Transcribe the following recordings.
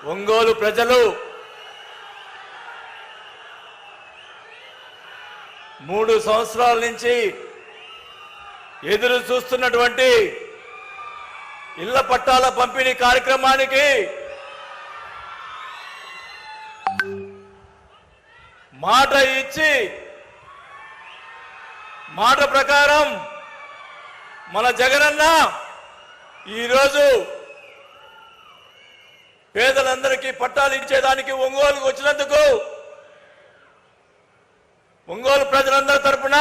ఒంగోలు ప్రజలు మూడు సంవత్సరాల నుంచి ఎదురు చూస్తున్నటువంటి ఇళ్ళ పట్టాల పంపిణీ కార్యక్రమానికి మాట ఇచ్చి మాట ప్రకారం మన జగనన్న ఈరోజు పేదలందరికీ పట్టాలు ఇచ్చేదానికి ఒంగోలుకు వచ్చినందుకు ఒంగోలు ప్రజలందరి తరపున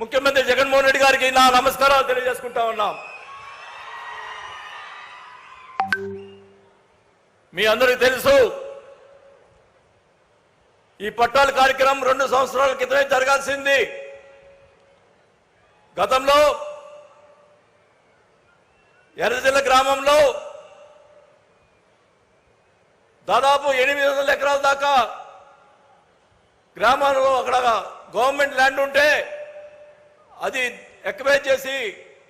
ముఖ్యమంత్రి జగన్మోహన్ రెడ్డి గారికి నా నమస్కారాలు తెలియజేసుకుంటా ఉన్నాం. మీ అందరికీ తెలుసు ఈ పట్టాల కార్యక్రమం రెండు సంవత్సరాల క్రితమే జరగాల్సింది. గతంలో ఎర్రజల్ల గ్రామంలో దాదాపు ఎనిమిది వందల ఎకరాల దాకా గ్రామాల్లో అక్కడ గవర్నమెంట్ ల్యాండ్ ఉంటే అది ఎక్వైజ్ చేసి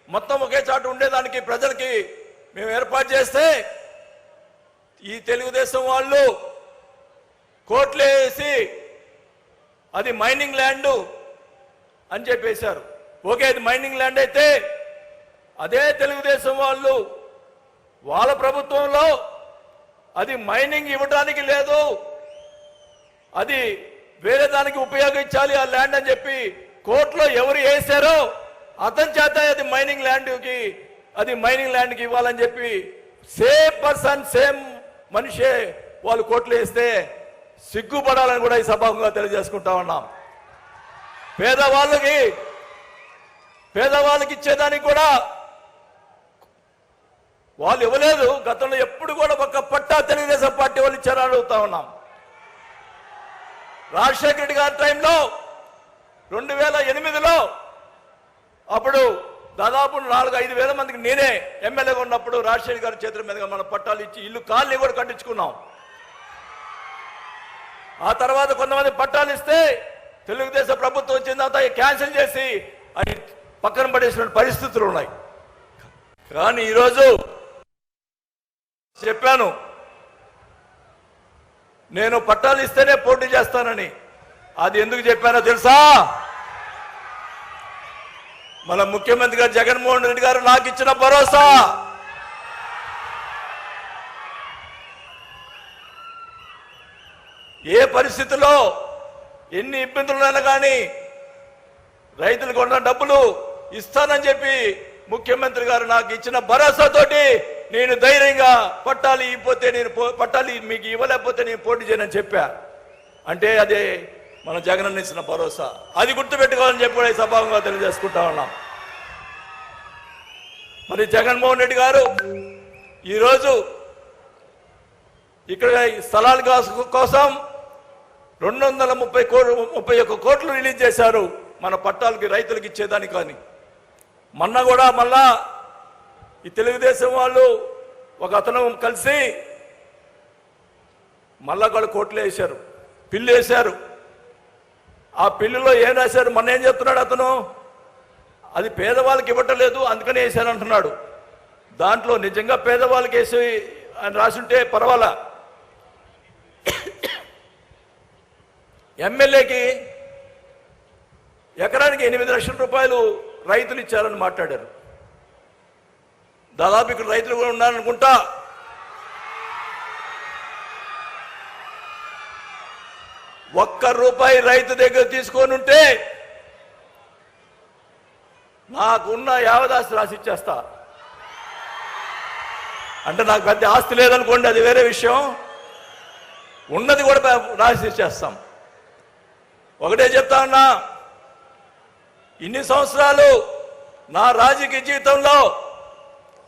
మొత్తం ఒకే చాటు ఉండేదానికి ప్రజలకి మేము ఏర్పాటు చేస్తే ఈ తెలుగుదేశం వాళ్ళు కోట్లు వేసి అది మైనింగ్ ల్యాండ్ అని చెప్పేశారు. ఓకే అది మైనింగ్ ల్యాండ్ అయితే అదే తెలుగుదేశం వాళ్ళు వాళ్ళ ప్రభుత్వంలో అది మైనింగ్ ఇవ్వడానికి లేదు. అది వేరే దానికి ఉపయోగించాలి ఆ ల్యాండ్ అని చెప్పి కోర్టులో ఎవరు వేశారో అతని చేత అది మైనింగ్ ల్యాండ్కి అది మైనింగ్ ల్యాండ్కి ఇవ్వాలని చెప్పి సేమ్ పర్సన్ సేమ్ మనిషే వాళ్ళు కోర్టులో వేస్తే సిగ్గుపడాలని కూడా ఈ సభాముగా తెలియజేసుకుంటా ఉన్నాం. పేదవాళ్ళకి పేదవాళ్ళకి ఇచ్చేదానికి కూడా వాళ్ళు ఇవ్వలేదు. గతంలో ఎప్పుడు కూడా ఒక పట్టా తెలుగుదేశం పార్టీ వాళ్ళు ఇచ్చారని అడుగుతా ఉన్నాం. రాజశేఖర రెడ్డి గారి టైంలో రెండు వేల ఎనిమిదిలో అప్పుడు దాదాపు నాలుగు ఐదు వేల మందికి నేనే ఎమ్మెల్యేగా ఉన్నప్పుడు రాజశేఖర గారి చేతుల మీదుగా మన పట్టాలు ఇచ్చి ఇల్లు కాలనీ కూడా కట్టించుకున్నాం. ఆ తర్వాత కొంతమంది పట్టాలు ఇస్తే తెలుగుదేశం ప్రభుత్వం వచ్చిన తర్వాత క్యాన్సిల్ చేసి అది పక్కన పడేసిన పరిస్థితులు ఉన్నాయి. కానీ ఈరోజు చెప్పాను. నేను పట్టాలు ఇస్తేనే పోటీ చేస్తానని. అది ఎందుకు చెప్పానో తెలుసా? మన ముఖ్యమంత్రి గారు జగన్మోహన్ రెడ్డి గారు నాకు ఇచ్చిన భరోసా. ఏ పరిస్థితిలో ఎన్ని ఇబ్బందులున్నా కానీ రైతులకు ఉన్న డబ్బులు ఇస్తానని చెప్పి ముఖ్యమంత్రి గారు నాకు ఇచ్చిన భరోసాతోటి నేను ధైర్యంగా పట్టాలి ఇవ్వతే నేను పో- పట్టాలి మీకు ఇవ్వలేకపోతే నేను పోటీ చేయనని చెప్పా. అంటే అదే మన జగన్ ఇచ్చిన భరోసా. అది గుర్తుపెట్టుకోవాలని చెప్పి కూడా ఈ తెలియజేసుకుంటా ఉన్నాం. మరి జగన్మోహన్ రెడ్డి గారు ఈరోజు ఇక్కడ స్థలాల కోసం రెండు వందల ముప్పై కోట్లు ముప్పై ఒక్క కోట్లు రిలీజ్ చేశారు మన పట్టాలకి రైతులకు ఇచ్చేదానికి కానీ. మొన్న కూడా మళ్ళా ఈ తెలుగుదేశం వాళ్ళు ఒక అతను కలిసి మళ్ళా కూడా కోట్లు వేశారు. పిల్లు వేశారు. ఆ పిల్లులో ఏం రాశారు? మొన్న ఏం చెప్తున్నాడు అతను? అది పేదవాళ్ళకి ఇవ్వటలేదు అందుకనే వేశారు అంటున్నాడు. దాంట్లో నిజంగా పేదవాళ్ళకి వేసి అని రాసుంటే పర్వాలా? ఎమ్మెల్యేకి ఎకరానికి ఎనిమిది లక్షల రూపాయలు రైతులు ఇచ్చారని మాట్లాడారు. దాదాపు ఇక్కడ రైతులు కూడా ఉన్నారనుకుంటా. ఒక్క రూపాయి రైతు దగ్గర తీసుకొని ఉంటే నాకున్న యావదాస్తి రాసి ఇచ్చేస్తా. అంటే నాకు పెద్ద ఆస్తి లేదనుకోండి అది వేరే విషయం. ఉన్నది కూడా రాసి ఇచ్చేస్తాం. ఒకటే చెప్తా ఉన్నా ఇన్ని సంవత్సరాలు నా రాజకీయ జీవితంలో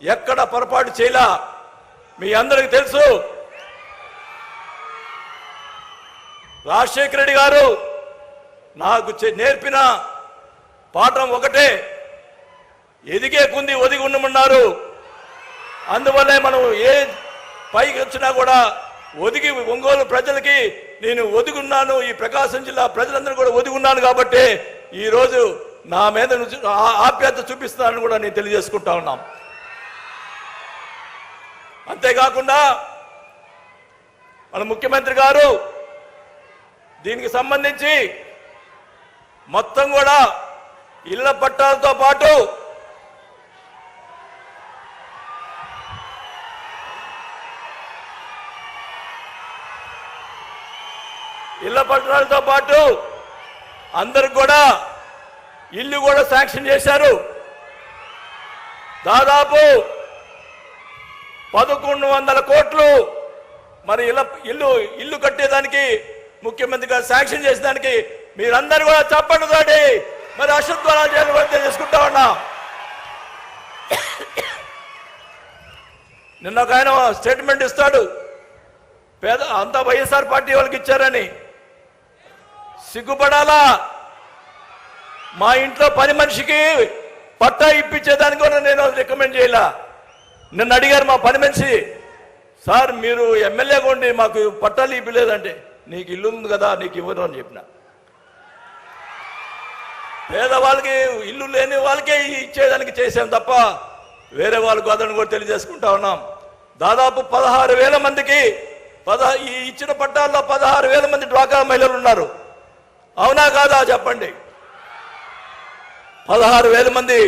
ఎక్కడ పొరపాటు చేయలా? మీ అందరికి తెలుసు. రాజశేఖర రెడ్డి గారు నాకు చె- నేర్పిన పాఠం ఒకటే. ఎదిగే కుంది ఒదిగి ఉండమన్నారు. అందువల్లే మనం ఏ పైకి వచ్చినా కూడా ఒదిగి ఒంగోలు ప్రజలకి నేను ఒదిగున్నాను. ఈ ప్రకాశం జిల్లా ప్రజలందరూ కూడా ఒదిగున్నాను కాబట్టి ఈరోజు నా మీద నుంచి ఆ- ఆప్యాయత చూపిస్తున్నానని కూడా నేను తెలియజేసుకుంటా ఉన్నాం. అంతేకాకుండా మన ముఖ్యమంత్రి గారు దీనికి సంబంధించి మొత్తం కూడా ఇళ్ళ పట్టాలతో పాటు ఇళ్ళ పట్టణాలతో పాటు అందరికి కూడా ఇల్లు కూడా శాంక్షన్ చేశారు. దాదాపు పదకొండు వందల కోట్లు. మరి ఇళ్ళ ఇల్లు ఇల్లు కట్టేదానికి ముఖ్యమంత్రి గారు శాంక్షన్ చేసేదానికి మీరందరూ కూడా చెప్పండి తోటి మరి అశుద్ధాలు చేయాలని తెలుసుకుంటా ఉన్నా. నిన్న ఒక ఆయన స్టేట్మెంట్ ఇస్తాడు. పేద అంతా వైఎస్ఆర్ పార్టీ వాళ్ళకి ఇచ్చారని. సిగ్గుపడాలా? మా ఇంట్లో పని మనిషికి పట్టా ఇప్పించేదానికి కూడా నేను రికమెండ్ చేయలా. నిన్న అడిగారు మా పని మనిషి సార్ మీరు ఎమ్మెల్యేగా ఉండి మాకు పట్టాలు ఇప్పలేదంటే నీకు ఇల్లు ఉంది కదా నీకు ఇవ్వరు అని చెప్పిన. పేదవాళ్ళకి ఇల్లు లేని వాళ్ళకే ఇచ్చేదానికి చేసాం తప్ప వేరే వాళ్ళకు అతను కూడా తెలియజేసుకుంటా ఉన్నాం. దాదాపు పదహారు వేల మందికి పద ఈ ఇచ్చిన పట్టాల్లో పదహారు వేల మంది డ్వాకా మహిళలు ఉన్నారు. అవునా కాదా చెప్పండి? పదహారు వేల మంది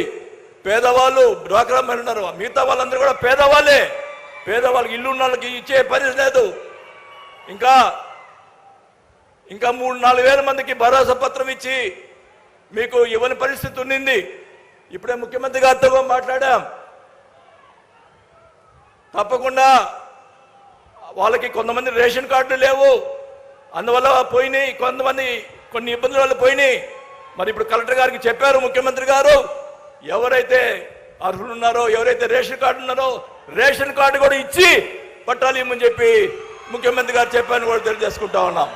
పేదవాళ్ళు డ్వాక్రా మరి ఉన్నారు. మిగతా వాళ్ళందరూ కూడా పేదవాళ్ళే. పేదవాళ్ళకి ఇల్లు ఉన్న వాళ్ళకి ఇచ్చే పరిస్థితి లేదు. ఇంకా ఇంకా మూడు నాలుగు వేల మందికి భరోసా పత్రం ఇచ్చి మీకు ఇవ్వని పరిస్థితి ఉన్నింది. ఇప్పుడే ముఖ్యమంత్రి గారితో మాట్లాడాం. తప్పకుండా వాళ్ళకి కొంతమంది రేషన్ కార్డులు లేవు. అందువల్ల పోయినాయి. కొంతమంది కొన్ని ఇబ్బందుల వల్ల పోయినాయి. మరి ఇప్పుడు కలెక్టర్ గారికి చెప్పారు ముఖ్యమంత్రి గారు. ఎవరైతే అర్హులు ఉన్నారో ఎవరైతే రేషన్ కార్డు ఉన్నారో రేషన్ కార్డు కూడా ఇచ్చి పట్టాలు ఇమ్మని చెప్పి ముఖ్యమంత్రి గారు చెప్పాను కూడా తెలియజేసుకుంటా ఉన్నాం.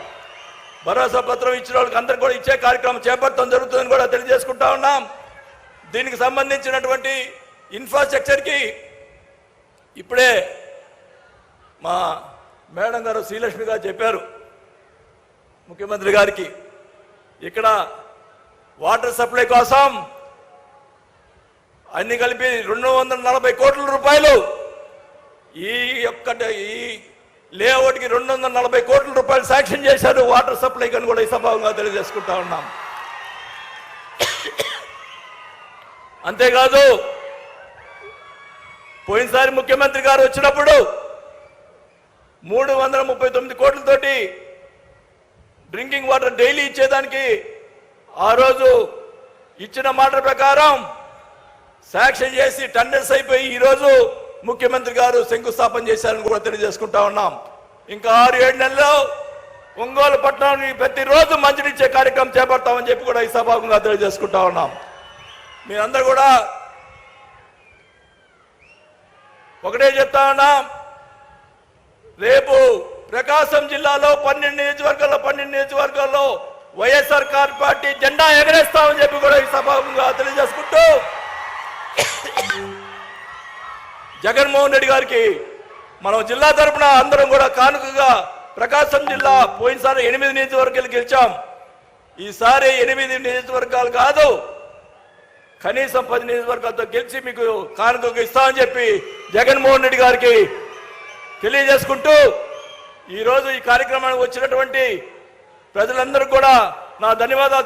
భరోసా పత్రం ఇచ్చిన వాళ్ళకి అందరికి కూడా ఇచ్చే కార్యక్రమం చేపట్టడం జరుగుతుందని కూడా తెలియజేసుకుంటా ఉన్నాం. దీనికి సంబంధించినటువంటి ఇన్ఫ్రాస్ట్రక్చర్కి ఇప్పుడే మా మేడం గారు శ్రీలక్ష్మి గారు చెప్పారు ముఖ్యమంత్రి గారికి. ఇక్కడ వాటర్ సప్లై కోసం అన్ని కలిపి రెండు వందల నలభై కోట్ల రూపాయలు. ఈ యొక్క ఈ లేఅవుట్కి రెండు వందల నలభై కోట్ల రూపాయలు శాంక్షన్ చేశారు. వాటర్ సప్లై అని కూడా ఈ సభావంగా తెలియజేసుకుంటా ఉన్నాం. అంతేకాదు పోయినసారి ముఖ్యమంత్రి గారు వచ్చినప్పుడు మూడు వందల ముప్పై తొమ్మిది కోట్లతోటి డ్రింకింగ్ వాటర్ డైలీ ఇచ్చేదానికి ఆ రోజు ఇచ్చిన మాట ప్రకారం శాంక్షన్ చేసి టెండర్స్ అయిపోయి ఈరోజు ముఖ్యమంత్రి గారు శంకుస్థాపన చేశారని కూడా తెలియజేసుకుంటా ఉన్నాం. ఇంకా ఆరు ఏడు నెలల్లో ఒంగోలు పట్టణానికి ప్రతిరోజు మంచినిచ్చే కార్యక్రమం చేపడతామని చెప్పి కూడా ఈ సభాగంగా తెలియజేసుకుంటా ఉన్నాం. మీరందరూ కూడా ఒకటే చెప్తా ఉన్నాం రేపు ప్రకాశం జిల్లాలో పన్నెండు నియోజకవర్గాల్లో పన్నెండు నియోజకవర్గాల్లో వైఎస్ఆర్ కార్ పార్టీ జెండా ఎగరేస్తామని చెప్పి కూడా ఈ సభాగంగా తెలియజేసుకుంటూ జగన్మోహన్ రెడ్డి గారికి మనం జిల్లా తరపున అందరం కూడా కానుకగా ప్రకాశం జిల్లా పోయినసారి ఎనిమిది నియోజకవర్గాలు గెలిచాం. ఈసారి ఎనిమిది నియోజకవర్గాలు కాదు కనీసం పది నియోజకవర్గాలతో గెలిచి మీకు కానుకగా ఇస్తామని చెప్పి జగన్మోహన్ రెడ్డి గారికి తెలియజేసుకుంటూ ఈరోజు ఈ కార్యక్రమానికి వచ్చినటువంటి ప్రజలందరూ కూడా నా ధన్యవాదాలు